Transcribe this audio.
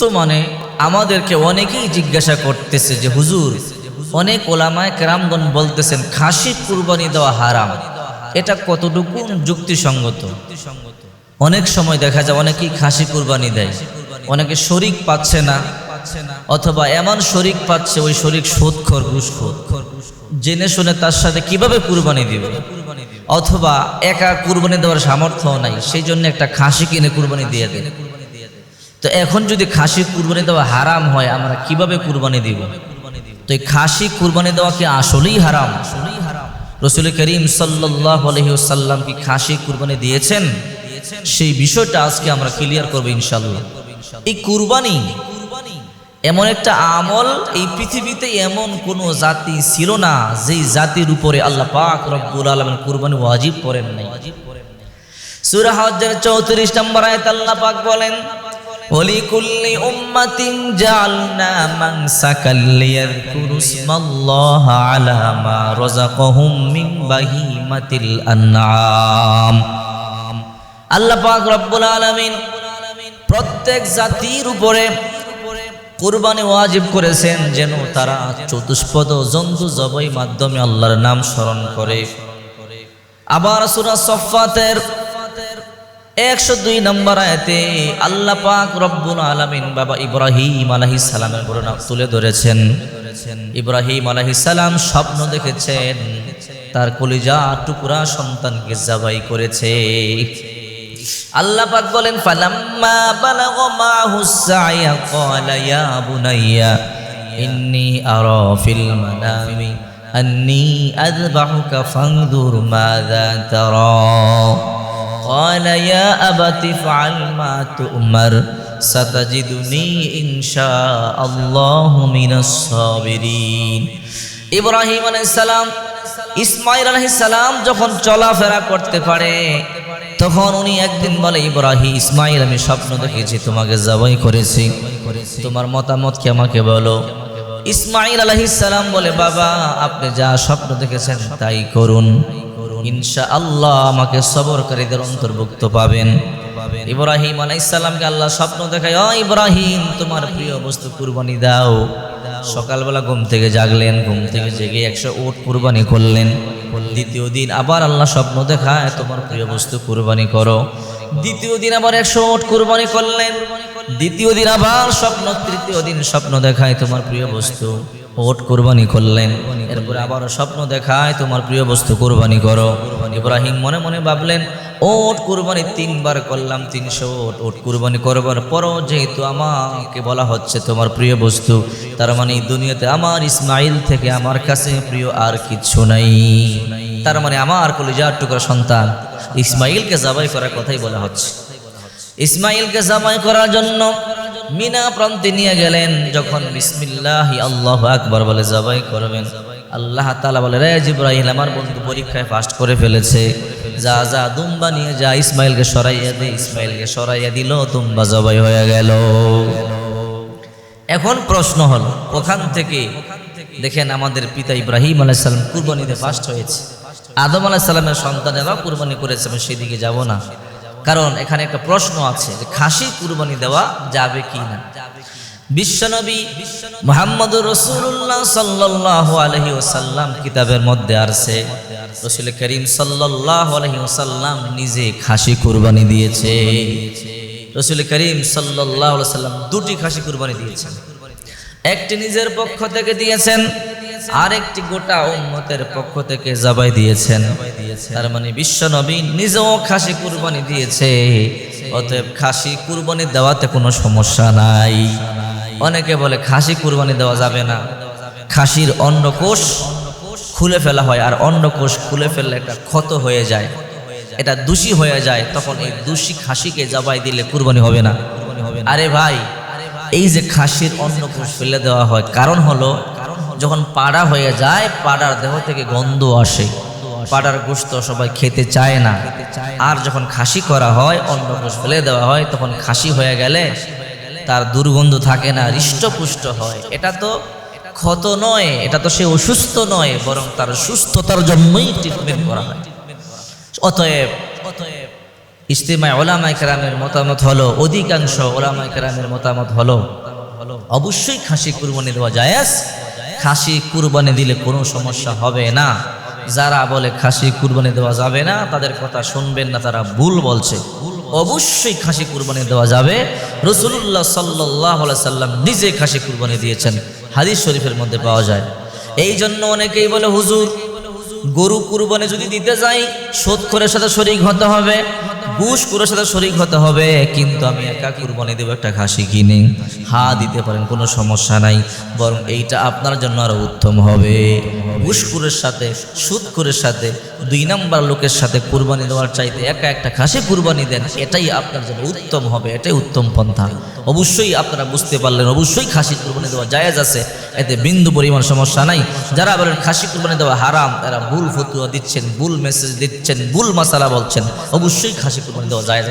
বর্তমানে আমাদেরকে অনেকেই জিজ্ঞাসা করতেছে যে, হুজুর, অনেক ওলামায় কেরামগণ বলতেছেন, খাসি কুরবানি দেওয়া হারাম। এটা কতটুকু যুক্তিসঙ্গত? অনেক সময় দেখা যায় অনেকেই খাসি কুরবানি দেয়। অনেকে শরিক পাচ্ছে না, অথবা এমন শরিক পাচ্ছে, ওই শরিক সুদখোর, ঘুষখোর। জেনে শুনে তার সাথে কীভাবে কুরবানি দিবে? অথবা একা কুরবানি দেওয়ার সামর্থ্য নাই, সেই জন্য একটা খাসি কিনে কুরবানি দিয়ে দেয়। তো এখন যদি খাসি কুরবানি দেওয়া হারাম হয়, আমরা কীভাবে কুরবানি দিব? তো এই খাসি কুরবানি দেওয়া কি আসলেই হারাম? আসলেই হারাম রসুল করিম সাল্লাহ কি খাসি কুরবানি দিয়েছেন? সেই বিষয়টা আজকে আমরা ক্লিয়ার করব ইনশাল্লাহ এই কুরবানি এমন একটা আমল, এই পৃথিবীতে এমন কোনো জাতি ছিল না যেই জাতির উপরে আল্লাহ পাক রব্বুল আলমেন কুরবানি ওয়াজিব করেন নাই। সূরা হজ্জের 34 নম্বর আয়ত আল্লাহ পাক বলেন ولكل أمة جعلنا منسكا ليذكروا اسم الله على ما رزقهم من بهيمة الأنعام আল্লাহ পাক রব্বুল আলামিন প্রত্যেক জাতির উপরে কুরবানি ওয়াজিব করেছেন যেন তারা চতুষ্পদ জন্তু জবাই মাধ্যমে আল্লাহর নাম স্মরণ করে আবার সূরা সফফাতের একশো দুই নম্বর আয়াতে আল্লাহ পাক রব্বুল আলামিন বাবা ইব্রাহিম আলাইহিস সালামের ঘটনা তুলে ধরেছেন। ইব্রাহিম আলাইহিস সালাম স্বপ্ন দেখেছেন, তার কলিজা টুকরা সন্তানকে জবাই করেছে। আল্লাহ পাক বলেন, ফালাম্মা বালাগা মাহু সাইয়া ক্বালা ইয়া বুনাইয়া, ইন্নী আরা ফিল মানামি, আন্নী আযবাহুকা ফানদুর মাযা তারা। قال يا أبت افعل ما تؤمر ستجدني إن شاء الله من الصابرين ইব্রাহিম আলাইহিস সালাম ইসমাইল আলাইহিস সালাম যখন চলাফেরা করতে পারে তখন উনি একদিন বলে ইব্রাহিম ইসমাইল আমি স্বপ্ন দেখেছি তোমাকে জবাই করেছি তোমার মতামত কি আমাকে বলো ইসমাইল আলাইহিস সালাম বলে বাবা আপনি যা স্বপ্ন দেখেছেন তাই করুন ইনশা আল্লাহ আমাকে সবরকারীদের অন্তর্ভুক্ত পাবেন। ইব্রাহিম আলাইসাল্লামকে আল্লাহ স্বপ্ন দেখায়, ও ইব্রাহিম, তোমার প্রিয় বস্তু কুরবানি দাও। সকালবেলা ঘুম থেকে জাগলেন, ঘুম থেকে জেগে একশো ওট কুরবানি করলেন। দ্বিতীয় দিন আবার আল্লাহ স্বপ্ন দেখায়, তোমার প্রিয় বস্তু কুরবানি করো। দ্বিতীয় দিন আবার একশো ওট কুরবানি করলেন। দ্বিতীয় দিন আবার স্বপ্ন, তৃতীয় দিন স্বপ্ন দেখায়, তোমার প্রিয় বস্তু ওট কোরবানি করলেন। এরপরে আবারও স্বপ্ন দেখায়, তোমার প্রিয় বস্তু কোরবানি করো। ইব্রাহিম মনে মনে ভাবলেন, ওট কুরবানি তিনবার করলাম তিনশো ওট। ওট কোরবানি করবার পরও যেহেতু আমাকে বলা হচ্ছে তোমার প্রিয় বস্তু, তার মানে দুনিয়াতে আমার ইসমাইল থেকে আমার কাছে প্রিয় আর কিছু নাই। তার মানে আমার কলিজার টুকরা সন্তান ইসমাইলকে জবাই করার কথাই বলা হচ্ছে। ইসমাইলকে জামাই করার জন্য মিনা প্রান্তে নিয়ে গেলেন, যখন বিসমিল্লাহি আল্লাহ আকবার বলে জবাই করবেন। আল্লাহ তালা বলে, রে জিব্রাহিম আমার বন্ধু পরীক্ষায় ফাস্ট করে ফেলেছে। যা যা, দুম্বা নিয়ে যা, ইসমাইলকে সরাইয়া দে, ইসমাইলকে সরাইয়া দিল, দুম্বা জবাই হয়ে গেল। এখন প্রশ্ন হল, ওখান থেকে দেখেন আমাদের পিতা ইব্রাহিম আলাইসাল্লাম কুরবানিতে ফাস্ট হয়েছে। আদম আলাইসাল্লামের সন্তানেরাও কুরবানি করেছে, আমি সেদিকে যাব না। কারণ এখানে একটা প্রশ্ন আছে যে খাসি কুরবানি দেওয়া যাবে কি না? বিশ্বনবী মোহাম্মদ রসুল্লাহ সাল্লাহ আলহি ওসাল্লাম কিতাবের মধ্যে আসছে রসুল করিম সাল্লাহ আলহি ওসাল্লাম নিজে খাসি কুরবানি দিয়েছে। রসুল করিম সাল্লাহ সাল্লাম দুটি খাসি কুরবানি দিয়েছেন। একটি নিজের পক্ষ থেকে দিয়েছেন আরেকটি গোটা উম্মতের পক্ষ থেকে জবাই দিয়েছেন। তার মানে বিশ্ব নবী নিজেও খাসি কুরবানি দিয়েছে। অতএব খাসি কুরবানি দেওয়াতে কোনো সমস্যা নাই। অনেকে বলে খাসি কুরবানি দেওয়া যাবে না। খাসির অন্নকোষ খুলে ফেলা হয় আর অন্নকোষ খুলে ফেললে একটা ক্ষত হয়ে যায়। এটা দোষী হয়ে যায় তখন এই দোষী খাসিকে জবাই দিলে কুরবানি হবে না। আরে ভাই এই যে খাসির অন্নকোষ ফেলে দেওয়া হয় কারণ হলো যখন পাড়া হয়ে যায়, পাড়ার দেহ থেকে গন্ধ আসে। পাড়ার গোস্ত সবাই খেতে চায় না। আর যখন খাসি করা হয় অন্য কোষ ফেলে দেওয়া হয়, তখন খাসি হয়ে গেলে তার দুর্গন্ধ থাকে না, হৃষ্টপুষ্ট হয়। এটা তো ক্ষত নয়, এটা তো সে অসুস্থ নয়, বরং তার সুস্থতার জন্যই ট্রিটমেন্ট করা হয়। অতএব অতএব ইস্তেমায় ওলামাই কেরামের মতামত হলো, অধিকাংশ ওলামাই কেরামের মতামত হলো, অবশ্যই খাসি কুরবানি দেওয়া জায়েজ। খাসি কুরবানি দিলে কোনো সমস্যা হবে না। যারা বলে খাসি কুরবানি দেওয়া যাবে না, তাদের কথা শুনবেন না, তারা ভুল বলছে। অবশ্যই খাসি কুরবানি দেওয়া যাবে। রসুল্লাহ সাল্লাহ সাল্লাম নিজে খাসি কুরবানি দিয়েছেন। হাদিস শরীফের মধ্যে পাওয়া যায়। এই জন্য অনেকেই বলে, হুজুর গরু কুরবানি যদি দিতে যাই, শোধ করে সাথে শরিক হতে হবে, ঘুষ করে সাথে শরিক হতে হবে, কিন্তু আমি একা কুরবানি দেবো একটা খাসি কিনে। হা দিতে পারেন, কোনো সমস্যা নাই, বরং এইটা আপনার জন্য আরও উত্তম হবে। ঘুষখুরের সাথে, সুদখুরের সাথে, দুই নাম্বার লোকের সাথে কুরবানি দেওয়ার চাইতে একা একটা খাসি কুরবানি দেন, এটাই আপনার জন্য উত্তম হবে, এটাই উত্তম পন্থা। অবশ্যই আপনারা বুঝতে পারলেন, অবশ্যই খাসি কুরবানি দেওয়া জায়েজ আছে, এতে বিন্দু পরিমাণ সমস্যা নাই। যারা বলেন খাসি কুরবানি দেওয়া হারাম, তারা ভুল ফতুয়া দিচ্ছেন, ভুল মেসেজ দিচ্ছেন, ভুল মশালা বলছেন, অবশ্যই খাসি কুরবানি দেওয়া জায়েজ